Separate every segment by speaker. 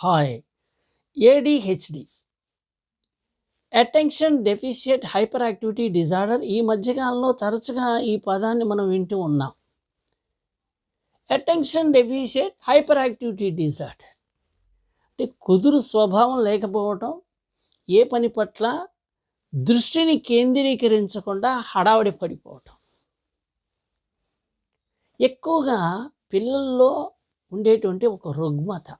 Speaker 1: Hi. ADHD attention deficit hyperactivity disorder ఈ మధ్యకాలంలో తరచుగా ఈ పదాన్ని మనం వింటూ ఉన్నాం. Attention deficit hyperactivity disorder అంటే కుదురు స్వభావం లేకపోవటం ఏ పని పట్ల దృష్టిని కేంద్రీకరించకుండా హడావిడి పడిపోవటం. ఎక్కువగా పిల్లల్లో ఉండేటువంటి ఒక రుగ్మత.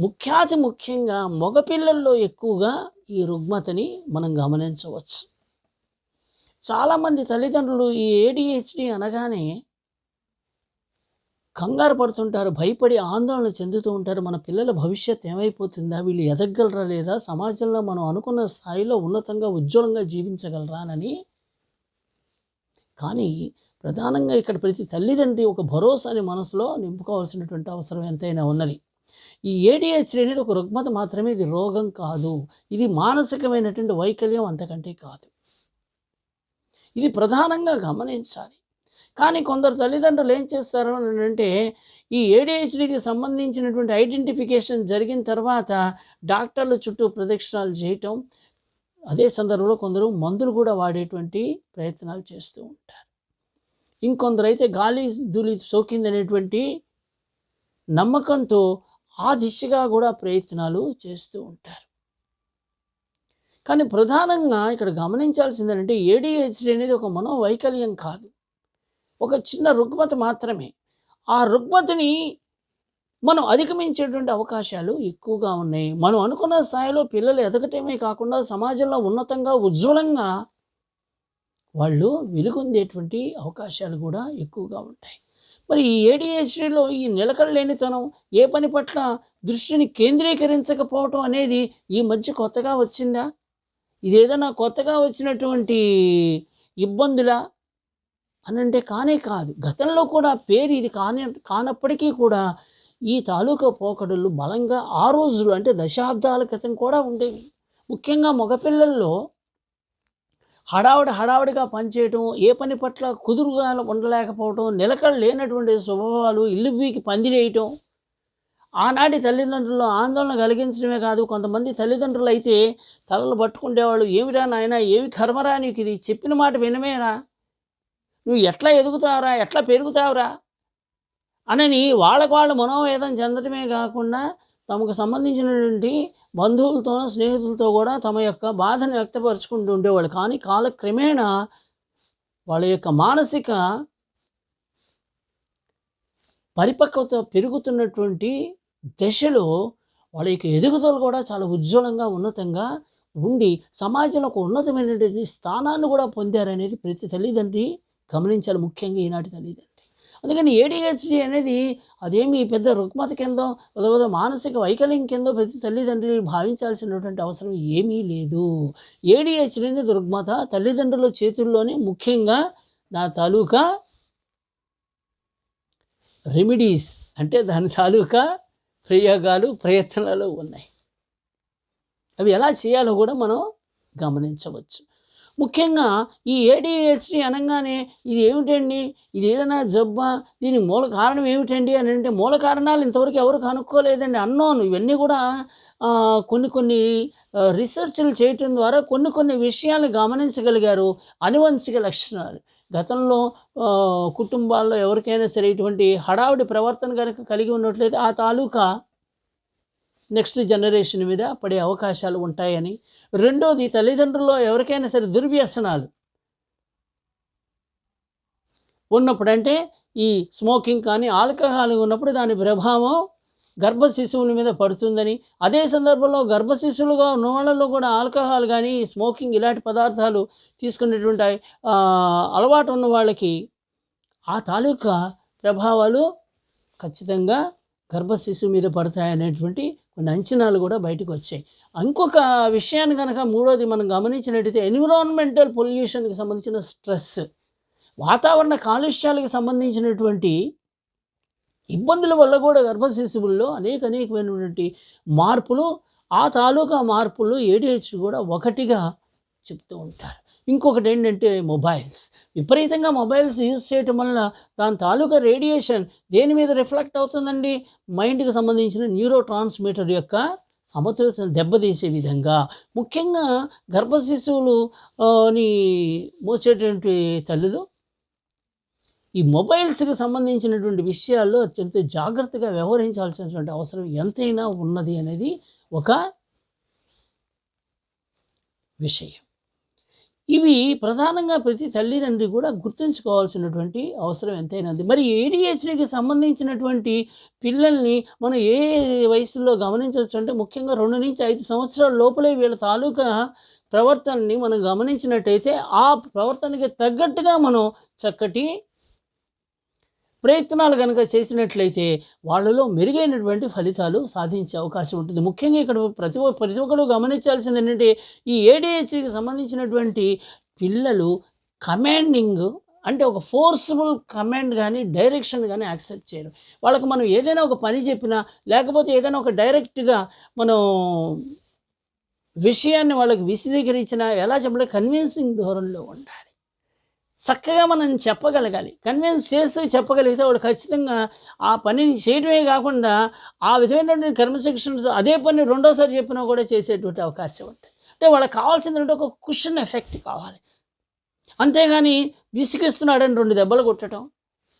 Speaker 1: ముఖ్యాతి ముఖ్యంగా మగపిల్లల్లో ఎక్కువగా ఈ రుగ్మతని మనం గమనించవచ్చు. చాలామంది తల్లిదండ్రులు ఈ ఏడిహెచ్డి అనగానే కంగారు పడుతుంటారు భయపడి ఆందోళన చెందుతూ ఉంటారు. మన పిల్లల భవిష్యత్ ఏమైపోతుందా? వీళ్ళు ఎదగలరా లేదా? సమాజంలో మనం అనుకున్న స్థాయిలో ఉన్నతంగా ఉజ్వలంగా జీవించగలరా అని కానీ ప్రధానంగా ఇక్కడ ప్రతి తల్లిదండ్రి ఒక భరోసాని మనసులో నింపుకోవాల్సినటువంటి అవసరం ఎంతైనా ఉన్నది. ఈ ఏడిహెచ్డి అనేది ఒక రుగ్మత మాత్రమే ఇది రోగం కాదు. ఇది మానసికమైనటువంటి వైకల్యం అంతకంటే కాదు. ఇది ప్రధానంగా గమనించాలి. కానీ కొందరు తల్లిదండ్రులు ఏం చేస్తారు అని అంటే ఈ ఏడిహెచ్డికి సంబంధించినటువంటి ఐడెంటిఫికేషన్ జరిగిన తర్వాత డాక్టర్ల చుట్టూ ప్రదక్షిణాలు చేయటం అదే సందర్భంలో కొందరు మందులు కూడా వాడేటువంటి ప్రయత్నాలు చేస్తూ ఉంటారు. ఇంకొందరు అయితే గాలి ధూళి సోకిందనేటువంటి నమ్మకంతో ఆ దిశగా కూడా ప్రయత్నాలు చేస్తూ ఉంటారు. కానీ ప్రధానంగా ఇక్కడ గమనించాల్సింది ఏంటంటే ఏడిహెచ్డి అనేది ఒక మనోవైకల్యం కాదు. ఒక చిన్న రుగ్మత మాత్రమే. ఆ రుగ్మతని మనం అధిగమించేటువంటి అవకాశాలు ఎక్కువగా ఉన్నాయి. మనం అనుకున్న స్థాయిలో పిల్లలు ఎదగటమే కాకుండా సమాజంలో ఉన్నతంగా ఉజ్వలంగా వాళ్ళు వెలుగొందేటువంటి అవకాశాలు కూడా ఎక్కువగా ఉంటాయి. మరి ఈ ఏడిహెచ్డిలో ఈ నిలకడలేనితనం ఏ పని పట్ల దృష్టిని కేంద్రీకరించకపోవటం అనేది ఈ మధ్య కొత్తగా వచ్చిందా? ఇదేదైనా కొత్తగా వచ్చినటువంటి ఇబ్బందులా? అనంటే కానే కాదు. గతంలో కూడా పేరు ఇది కాని కానప్పటికీ కూడా ఈ తాలూకా పోకడలు బలంగా ఆ రోజులు అంటే దశాబ్దాల క్రితం కూడా ఉండేవి. ముఖ్యంగా మగపిల్లల్లో హడావుడి హడావుడిగా పనిచేయటం ఏ పని పట్ల కుదురుగా ఉండలేకపోవటం నిలకడ లేనటువంటి స్వభావాలు ఇల్లు వీకి పందిరేయటం. ఆనాటి తల్లిదండ్రులు ఆందోళన కలిగించడమే కాదు కొంతమంది తల్లిదండ్రులు అయితే తలలు పట్టుకుండేవాళ్ళు ఏమిరా నాయన ఏమి కర్మరా నీకు ఇది? చెప్పిన మాట వినమేరా? నువ్వు ఎట్లా ఎదుగుతావురా? ఎట్లా పెరుగుతావురా? అనని వాళ్ళకు వాళ్ళు మనోవేదం చెందటమే కాకుండా తమకు సంబంధించినటువంటి బంధువులతోనూ స్నేహితులతో కూడా తమ యొక్క బాధను వ్యక్తపరుచుకుంటూ ఉండేవాళ్ళు. కానీ కాలక్రమేణా వాళ్ళ యొక్క మానసిక పరిపక్వత పెరుగుతున్నటువంటి దశలో వాళ్ళ యొక్క ఎదుగుదలు కూడా చాలా ఉజ్వలంగా ఉన్నతంగా ఉండి సమాజంలో ఒక ఉన్నతమైనటువంటి స్థానాన్ని కూడా పొందారనేది ప్రతి తల్లిదండ్రి గమనించాలి. ముఖ్యంగా ఈనాటి తల్లిదండ్రి అందుకని ఏడిహెచ్డి అనేది అదేమి పెద్ద రుగ్మత కిందో అదో మానసిక వైకల్యం కిందో ప్రతి తల్లిదండ్రులు భావించాల్సినటువంటి అవసరం ఏమీ లేదు. ఏడిహెచ్డి అనేది రుగ్మత తల్లిదండ్రుల చేతుల్లోనే ముఖ్యంగా నా తాలూకా రెమిడీస్ అంటే దాని తాలూకా ప్రయోగాలు ప్రయత్నాలు ఉన్నాయి. అవి ఎలా చేయాలో కూడా మనం గమనించవచ్చు. ముఖ్యంగా ఈ ఏడిహెచ్డి అనగానే ఇది ఏమిటండి? ఇది ఏదైనా జబ్బా? దీని మూల కారణం ఏమిటండి అని అంటే మూల కారణాలు ఇంతవరకు ఎవరు కనుక్కోలేదండి. అన్నోను ఇవన్నీ కూడా కొన్ని కొన్ని రీసెర్చ్లు చేయటం ద్వారా కొన్ని కొన్ని విషయాలు గమనించగలిగారు అనువంశిక లక్షణాలు. గతంలో కుటుంబాల్లో ఎవరికైనా సరే ఇటువంటి హడావుడి ప్రవర్తన కనుక కలిగి ఉన్నట్లయితే ఆ తాలూకా నెక్స్ట్ జనరేషన్ మీద పడే అవకాశాలు ఉంటాయని. రెండోది తల్లిదండ్రుల్లో ఎవరికైనా సరే దుర్వ్యసనాలు. ఉన్నప్పుడు అంటే ఈ స్మోకింగ్ కానీ ఆల్కహాల్ ఉన్నప్పుడు దాని ప్రభావం గర్భ శిశువుల మీద పడుతుందని. అదే సందర్భంలో గర్భ శిశువులుగా ఉన్న వాళ్ళలో కూడా ఆల్కహాల్ కానీ స్మోకింగ్ ఇలాంటి పదార్థాలు తీసుకునేటువంటి అలవాటు ఉన్న వాళ్ళకి ఆ తాలూకా ప్రభావాలు ఖచ్చితంగా గర్భ శిశువు మీద పడతాయనేటువంటి కొన్ని అంచనాలు కూడా బయటకు వచ్చాయి. ఇంకొక విషయాన్ని కనుక మూడోది మనం గమనించినట్టయితే ఎన్విరాన్మెంటల్ పొల్యూషన్కి సంబంధించిన స్ట్రెస్ వాతావరణ కాలుష్యాలకు సంబంధించినటువంటి ఇబ్బందుల వల్ల కూడా గర్భశిశువుల్లో అనేక అనేకమైనటువంటి మార్పులు ఆ తాలూకా మార్పులు ఏడిహెచ్ కూడా ఒకటిగా చెప్తూ ఉంటారు. ఇంకొకటి ఏంటంటే మొబైల్స్. విపరీతంగా మొబైల్స్ యూజ్ చేయటం వలన దాని తాలూకా రేడియేషన్ దేని మీద రిఫ్లెక్ట్ అవుతుందండి? మైండ్కి సంబంధించిన న్యూరో ట్రాన్స్మిటర్ యొక్క సమతుల్యతను దెబ్బతీసే విధంగా. ముఖ్యంగా గర్భ శిశువులు ని మోసేటువంటి తల్లులు ఈ మొబైల్స్కి సంబంధించినటువంటి విషయాల్లో అత్యంత జాగ్రత్తగా వ్యవహరించాల్సినటువంటి అవసరం ఎంతైనా ఉన్నది అనేది ఒక విషయం. ఇవి ప్రధానంగా ప్రతి తల్లిదండ్రి కూడా గుర్తుంచుకోవాల్సినటువంటి అవసరం ఎంతైనా ఉంది. మరి ఏడిహెచ్డికి సంబంధించినటువంటి పిల్లల్ని మనం ఏ వయసులో గమనించవచ్చు అంటే ముఖ్యంగా రెండు నుంచి ఐదు సంవత్సరాల లోపలే వీళ్ళ తాలూకా ప్రవర్తనని మనం గమనించినట్టయితే ఆ ప్రవర్తనకి తగ్గట్టుగా మనం చక్కటి ప్రయత్నాలు కనుక చేసినట్లయితే వాళ్ళలో మెరుగైనటువంటి ఫలితాలు సాధించే అవకాశం ఉంటుంది. ముఖ్యంగా ఇక్కడ ప్రతి ప్రతి ఒక్కరు గమనించాల్సింది ఏంటంటే ఈ ఏడిహెచ్కి సంబంధించినటువంటి పిల్లలు కమాండింగ్ అంటే ఒక ఫోర్స్ఫుల్ కమాండ్ కానీ డైరెక్షన్ కానీ యాక్సెప్ట్ చేయరు. వాళ్ళకి మనం ఏదైనా ఒక పని చెప్పినా లేకపోతే ఏదైనా ఒక డైరెక్ట్గా మనం విషయాన్ని వాళ్ళకి విశదీకరించినా ఎలా చెప్పాలి కన్విన్సింగ్ ధోరణిలో ఉండాలి. చక్కగా మనం చెప్పగలగాలి. కన్విన్స్ చేస్తూ చెప్పగలిగితే వాడు ఖచ్చితంగా ఆ పనిని చేయడమే కాకుండా ఆ విధమైనటువంటి క్రమశిక్షణతో అదే పని రెండోసారి చెప్పినా కూడా చేసేటువంటి అవకాశం ఉంటుంది. అంటే వాళ్ళకి కావాల్సింది ఒక కుషన్ ఎఫెక్ట్ కావాలి. అంతేగాని విసిగిస్తున్నాడని రెండు దెబ్బలు కొట్టడం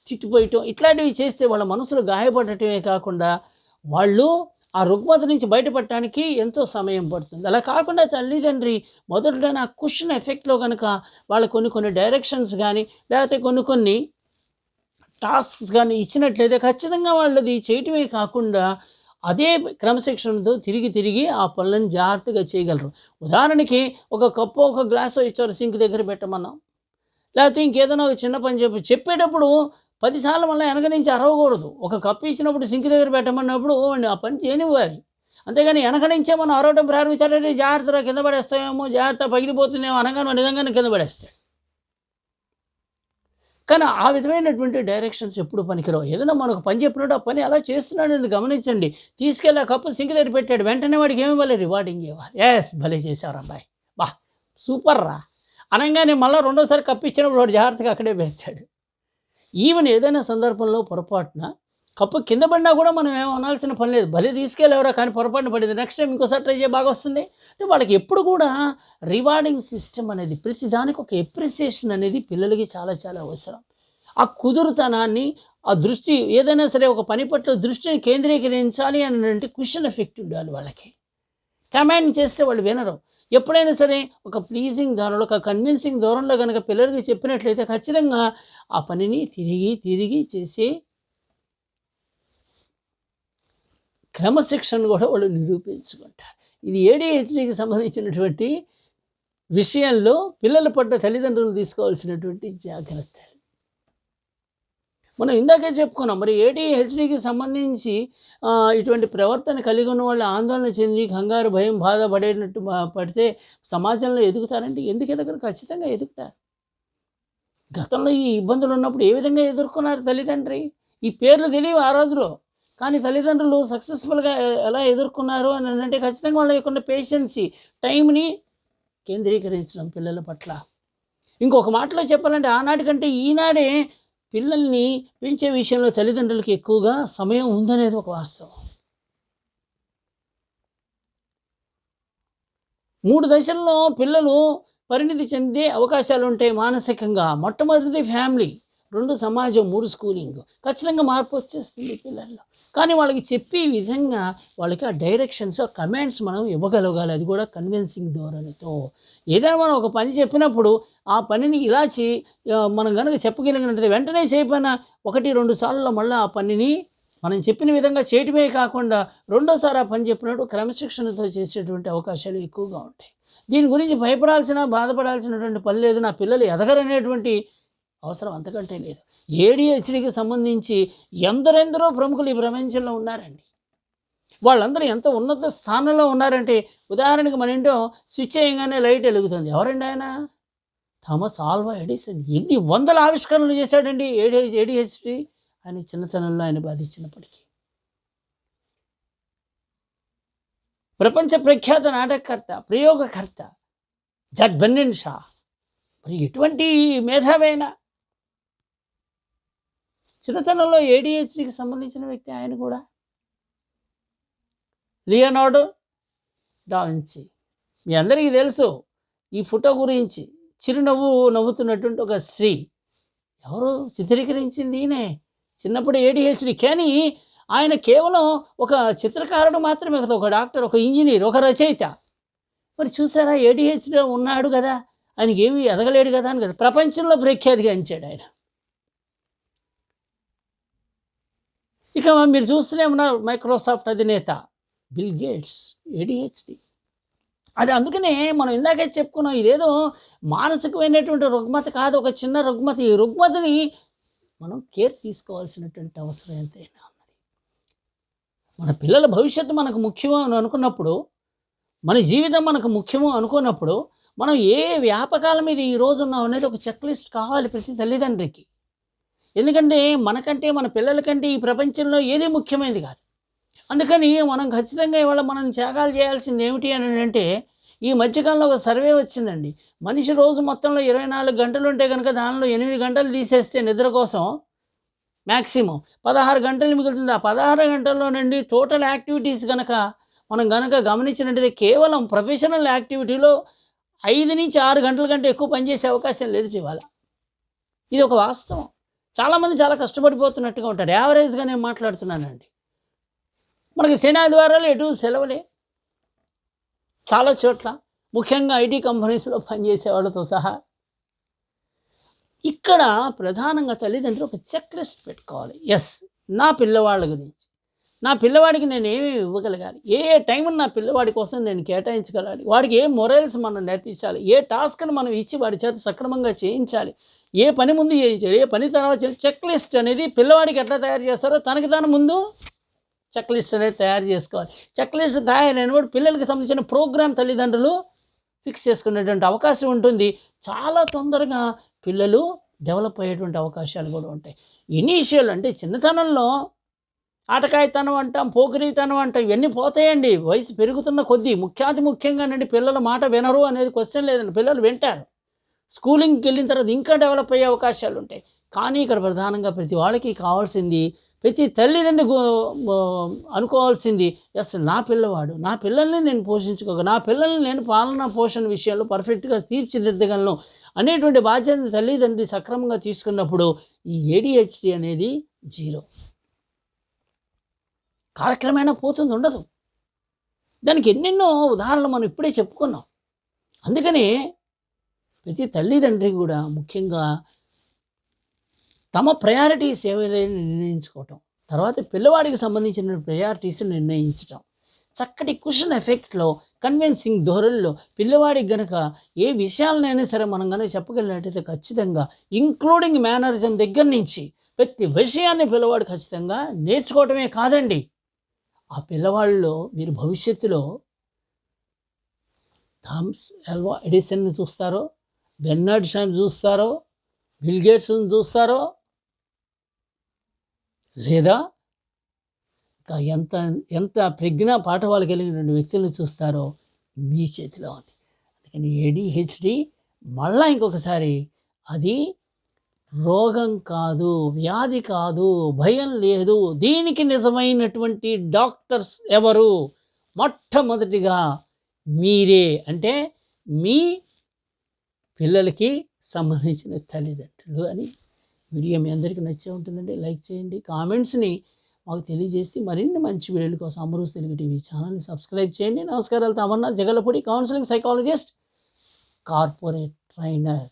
Speaker 1: తిట్టిపోయటం ఇట్లాంటివి చేస్తే వాళ్ళ మనసులో గాయపడటమే కాకుండా వాళ్ళు ఆ రుగ్మత నుంచి బయటపడటానికి ఎంతో సమయం పడుతుంది. అలా కాకుండా తల్లిదండ్రి మొదట్లో ఆ కుషన్ ఎఫెక్ట్లో కనుక వాళ్ళ కొన్ని కొన్ని డైరెక్షన్స్ కానీ లేకపోతే కొన్ని కొన్ని టాస్క్స్ కానీ ఇచ్చినట్లయితే ఖచ్చితంగా వాళ్ళది చేయటమే కాకుండా అదే క్రమశిక్షణతో తిరిగి తిరిగి ఆ పనులను జాగ్రత్తగా చేయగలరు. ఉదాహరణకి ఒక కప్పు ఒక గ్లాస్ ఇచ్చారు సింక్ దగ్గర పెట్టమన్నాం. లేకపోతే ఇంకేదైనా ఒక చిన్న పని చెప్పి చెప్పేటప్పుడు పదిసార్లు మళ్ళీ వెనక నుంచి అరవకూడదు. ఒక కప్పు ఇచ్చినప్పుడు సింక్ దగ్గర పెట్టమన్నప్పుడు ఆ పని చేయనివ్వాలి. అంతేగాని వెనక నుంచే మనం అరవడం ప్రారంభించాలంటే జాగ్రత్తగా కింద పడేస్తామేమో జాగ్రత్త పగిలిపోతుందేమో అనగానే నిజంగానే కింద పడేస్తాయి. కానీ ఆ విధమైనటువంటి డైరెక్షన్స్ ఎప్పుడు పనికిరావు. ఏదైనా మనకు పని చెప్పినట్టు ఆ పని అలా చేస్తున్నాడు అని గమనించండి. తీసుకెళ్ళి ఆ కప్పు సింక్ దగ్గర పెట్టాడు. వెంటనే వాడికి ఏమి ఇవ్వాలి? రివార్డింగ్ ఇవ్వాలి. ఎస్ భలే చేశారు అబ్బాయి బా సూపర్ రా. అనగానే మళ్ళీ రెండోసారి కప్పు ఇచ్చినప్పుడు వాడు జాగ్రత్తగా అక్కడే పెడతాడు. ఈవెన్ ఏదైనా సందర్భంలో పొరపాటున కప్పు కింద పడినా కూడా మనం ఏం అనాల్సిన పని లేదు. భలే తీసుకెళ్ళేవరా కానీ పొరపాటున పడింది. నెక్స్ట్ టైం ఇంకోసారి ట్రై చేయ బాగా వస్తుంది అంటే వాళ్ళకి ఎప్పుడు కూడా రివార్డింగ్ సిస్టమ్ అనేది ప్రతి దానికి ఒక ఎప్రిసియేషన్ అనేది పిల్లలకి చాలా చాలా అవసరం. ఆ కుదురుతనాన్ని ఆ దృష్టి ఏదైనా సరే ఒక పని పట్ల దృష్టిని కేంద్రీకరించాలి అని అంటే క్వశ్చన్ ఎఫెక్ట్ ఉండాలి వాళ్ళకి. కమాండ్ చేస్తే వాళ్ళు వినరు. ఎప్పుడైనా సరే ఒక ప్లీజింగ్ ధోరణిలో ఒక కన్విన్సింగ్ ధోరణిలో కనుక పిల్లలకి చెప్పినట్లయితే ఖచ్చితంగా ఆ పనిని తిరిగి తిరిగి చేసే క్రమశిక్షణ కూడా వాళ్ళు నిరూపించుకుంటారు. ఇది ఏడిహెచ్డికి సంబంధించినటువంటి విషయంలో పిల్లల పడ్డ తల్లిదండ్రులు తీసుకోవాల్సినటువంటి జాగ్రత్తలు. మనం ఇందాకే చెప్పుకున్నాం మరి ఏడిహెచ్డికి సంబంధించి ఇటువంటి ప్రవర్తన కలిగి ఉన్న వాళ్ళు ఆందోళన చెంది కంగారు భయం బాధ పడేటట్టు పడితే సమాజంలో ఎదుగుతారంటే ఎందుకు ఎదగరు? ఖచ్చితంగా ఎదుగుతారు. గతంలో ఈ ఇబ్బందులు ఉన్నప్పుడు ఏ విధంగా ఎదుర్కొన్నారు తల్లిదండ్రి? ఈ పేర్లు తెలియవు ఆ రోజులో కానీ తల్లిదండ్రులు సక్సెస్ఫుల్గా ఎలా ఎదుర్కొన్నారు అని అంటే ఖచ్చితంగా వాళ్ళ యొక్క పేషెన్సీ టైంని కేంద్రీకరించడం పిల్లల పట్ల. ఇంకొక మాటలో చెప్పాలంటే ఆనాటి కంటే ఈనాడే పిల్లల్ని పెంచే విషయంలో తల్లిదండ్రులకి ఎక్కువగా సమయం ఉందనేది ఒక వాస్తవం. మూడు దశల్లో పిల్లలు పరిణితి చెందే అవకాశాలు ఉంటాయి మానసికంగా మొట్టమొదటిది ఫ్యామిలీ రెండు సమాజం మూడు స్కూలింగ్. ఖచ్చితంగా మార్పు వచ్చేస్తుంది పిల్లల్లో. కానీ వాళ్ళకి చెప్పే విధంగా వాళ్ళకి ఆ డైరెక్షన్స్ ఆ కమాండ్స్ మనం ఇవ్వగలగాలి. అది కూడా కన్విన్సింగ్ ధోరణితో. ఏదైనా మనం ఒక పని చెప్పినప్పుడు ఆ పనిని ఇలా చే మనం కనుక చెప్పగలిగినట్లయితే వెంటనే చేయపోయినా ఒకటి రెండు సార్లు మళ్ళీ ఆ పనిని మనం చెప్పిన విధంగా చేయటమే కాకుండా రెండోసారి ఆ పని చెప్పినట్టు క్రమశిక్షణతో చేసేటువంటి అవకాశాలు ఎక్కువగా ఉంటాయి. దీని గురించి భయపడాల్సిన బాధపడాల్సినటువంటి పని లేదు. నా పిల్లలు ఎదగరనేటువంటి అవసరం అంతకంటే లేదు. ఏడిహెచ్డికి సంబంధించి ఎందరెందరో ప్రముఖులు ఈ ప్రపంచంలో ఉన్నారండి. వాళ్ళందరూ ఎంత ఉన్నత స్థానంలో ఉన్నారంటే ఉదాహరణకి మన ఇంట్లో స్విచ్ చేయగానే లైట్ వెలుగుతుంది. ఎవరండి ఆయన? Thomas Alva Edison. ఎన్ని వందల ఆవిష్కరణలు చేశాడండి ఏడి ఏడిహెచ్డి? అని చిన్నతనంలో ఆయన బాధించినప్పటికీ. ప్రపంచ ప్రఖ్యాత నాటకకర్త ప్రయోగకర్త జడ్ బెన్నెన్ షా. మరి ఎటువంటి మేధావైనా చిన్నతనంలో ఏడిహెచ్డికి సంబంధించిన వ్యక్తి ఆయన కూడా? లియోనార్డో డావించి మీ అందరికీ తెలుసు ఈ ఫోటో గురించి చిరునవ్వు నవ్వుతున్నటువంటి ఒక స్త్రీ. ఎవరు? చిత్రీకరించింది ఈయనే. చిన్నప్పుడు ఏడిహెచ్డి కానీ ఆయన కేవలం ఒక చిత్రకారుడు మాత్రమే కదా ఒక డాక్టర్ ఒక ఇంజనీర్ ఒక రచయిత. మరి చూసారా ఏడిహెచ్డి ఉన్నాడు కదా ఆయనకి ఏమీ ఎదగలేడు కదా అని కదా ప్రపంచంలో ప్రఖ్యాతిగా అంచాడు ఆయన. ఇక మీరు చూస్తూనే ఉన్నారు మైక్రోసాఫ్ట్ అధినేత. బిల్ గేట్స్ ఏడిహెచ్డి అది అందుకనే మనం ఇందాకే చెప్పుకున్నాం ఇదేదో మానసికమైనటువంటి రుగ్మత కాదు ఒక చిన్న రుగ్మత. ఈ రుగ్మతని మనం కేర్ తీసుకోవాల్సినటువంటి అవసరం ఎంతైనా ఉన్నది. మన పిల్లల భవిష్యత్తు మనకు ముఖ్యము అని అనుకున్నప్పుడు మన జీవితం మనకు ముఖ్యము అనుకున్నప్పుడు మనం ఏ వ్యాపకాల మీద ఈ రోజు ఉన్నాం అనేది ఒక చెక్ లిస్ట్ కావాలి ప్రతి తల్లిదండ్రికి. ఎందుకంటే మనకంటే మన పిల్లలకంటే ఈ ప్రపంచంలో ఏది ముఖ్యమైనది కాదు. అందుకని మనం ఖచ్చితంగా ఇవాళ మనం త్యాగాలు చేయాల్సింది ఏమిటి అని అంటే ఈ మధ్యకాలంలో ఒక సర్వే వచ్చిందండి. మనిషి రోజు మొత్తంలో ఇరవై నాలుగు గంటలు ఉంటే కనుక దానిలో ఎనిమిది గంటలు తీసేస్తే నిద్ర కోసం మ్యాక్సిమం పదహారు గంటలు మిగులుతుంది. ఆ పదహారు గంటల్లో నుండి టోటల్ యాక్టివిటీస్ కనుక మనం కనుక గమనించినట్టయితే కేవలం ప్రొఫెషనల్ యాక్టివిటీలో ఐదు నుంచి ఆరు గంటల కంటే ఎక్కువ పనిచేసే అవకాశం లేదు ఇవాళ. ఇది ఒక వాస్తవం. చాలామంది చాలా కష్టపడిపోతున్నట్టుగా ఉంటారు. యావరేజ్గా నేను మాట్లాడుతున్నానండి. మనకి శని ఎటు సెలవులే. చాలా చోట్ల ముఖ్యంగా ఐటీ కంపెనీస్లో పనిచేసే వాళ్ళతో సహా. ఇక్కడ ప్రధానంగా తల్లిదండ్రులు ఒక చెక్ లిస్ట్ పెట్టుకోవాలి. ఎస్ నా పిల్లవాళ్ళ గురించి. నా పిల్లవాడికి నేను ఏమేమి ఇవ్వగలగాలి? ఏ ఏ టైం నా పిల్లవాడి కోసం నేను కేటాయించగలగాలి? వాడికి ఏ మొరల్స్ మనం నేర్పించాలి? ఏ టాస్క్ని మనం ఇచ్చి వాడి చేత సక్రమంగా చేయించాలి? ఏ పని ముందు చేయించారు ఏ పని తర్వాత చేయాలి? చెక్ లిస్ట్ అనేది పిల్లవాడికి ఎట్లా తయారు చేస్తారో తనకి తాను ముందు చెక్ లిస్ట్ అనేది తయారు చేసుకోవాలి. చెక్ లిస్ట్ తయారైనప్పుడు పిల్లలకి సంబంధించిన ప్రోగ్రామ్ తల్లిదండ్రులు ఫిక్స్ చేసుకునేటువంటి అవకాశం ఉంటుంది. చాలా తొందరగా పిల్లలు డెవలప్ అయ్యేటువంటి అవకాశాలు కూడా ఉంటాయి. ఇనీషియల్ అంటే చిన్నతనంలో ఆటకాయతనం అంటాం పోకిరీతనం అంటాం ఇవన్నీ పోతాయండి. వయసు పెరుగుతున్న కొద్దీ ముఖ్యాతి ముఖ్యంగానండి పిల్లల మాట వినరు అనేది క్వశ్చన్ లేదండి. పిల్లలు వింటారు. స్కూలింగ్కి వెళ్ళిన తర్వాత ఇంకా డెవలప్ అయ్యే అవకాశాలు ఉంటాయి. కానీ ఇక్కడ ప్రధానంగా ప్రతి వాళ్ళకి కావాల్సింది ప్రతి తల్లిదండ్రి అనుకోవాల్సింది ఎస్ నా పిల్లవాడు నా పిల్లల్ని నేను పోషించుకోగలను నా పిల్లల్ని నేను పాలన పోషణ విషయంలో పర్ఫెక్ట్గా తీర్చిదిద్దగలను అనేటువంటి బాధ్యత తల్లిదండ్రి సక్రమంగా తీసుకున్నప్పుడు ఈ ఏడిహెచ్డి అనేది జీరో. కాలక్రమేణా పోతుంది ఉండదు. దానికి ఎన్నెన్నో ఉదాహరణలు మనం ఇప్పుడే చెప్పుకున్నాం. అందుకని ప్రతి తల్లిదండ్రి కూడా ముఖ్యంగా తమ ప్రయారిటీస్ ఏవైనా నిర్ణయించుకోవటం తర్వాత పిల్లవాడికి సంబంధించిన ప్రయారిటీస్ నిర్ణయించటం చక్కటి కుషన్ ఎఫెక్ట్లో కన్విన్సింగ్ ధోరణిలో పిల్లవాడికి గనక ఏ విషయాలనైనా సరే మనం కనుక చెప్పగలిగినట్టయితే ఖచ్చితంగా ఇంక్లూడింగ్ మేనరిజం దగ్గర నుంచి ప్రతి విషయాన్ని పిల్లవాడు ఖచ్చితంగా నేర్చుకోవటమే కాదండి. ఆ పిల్లవాళ్ళలో మీరు భవిష్యత్తులో థామ్స్ ఎల్వా ఎడిసన్ని చూస్తారో బెర్నార్డ్ చూస్తారో బిల్ గేట్స్ని చూస్తారో? లేదా? ఇంకా ఎంత ఎంత ప్రజ్ఞా పాఠవాలు కలిగినటువంటి వ్యక్తులను చూస్తారో మీ చేతిలో ఉంది. అందుకని ఏడిహెచ్డి మళ్ళా ఇంకొకసారి అది రోగం కాదు వ్యాధి కాదు భయం లేదు దీనికి నిజమైనటువంటి డాక్టర్స్ ఎవరు? మొట్టమొదటిగా మీరే. అంటే మీ పిల్లలకి సంబంధించిన తల్లిదండ్రులు అని వీడియో మీ అందరికీ నచ్చే ఉంటుందండి. లైక్ చేయండి. కామెంట్స్ని మాకు తెలియజేస్తే మరిన్ని మంచి వీడియోల కోసం అమరూస్ తెలుగు టీవీ ఛానల్ని సబ్స్క్రైబ్ చేయండి. నమస్కారాలు. Tamanna Jagalapudi counselling psychologist corporate trainer.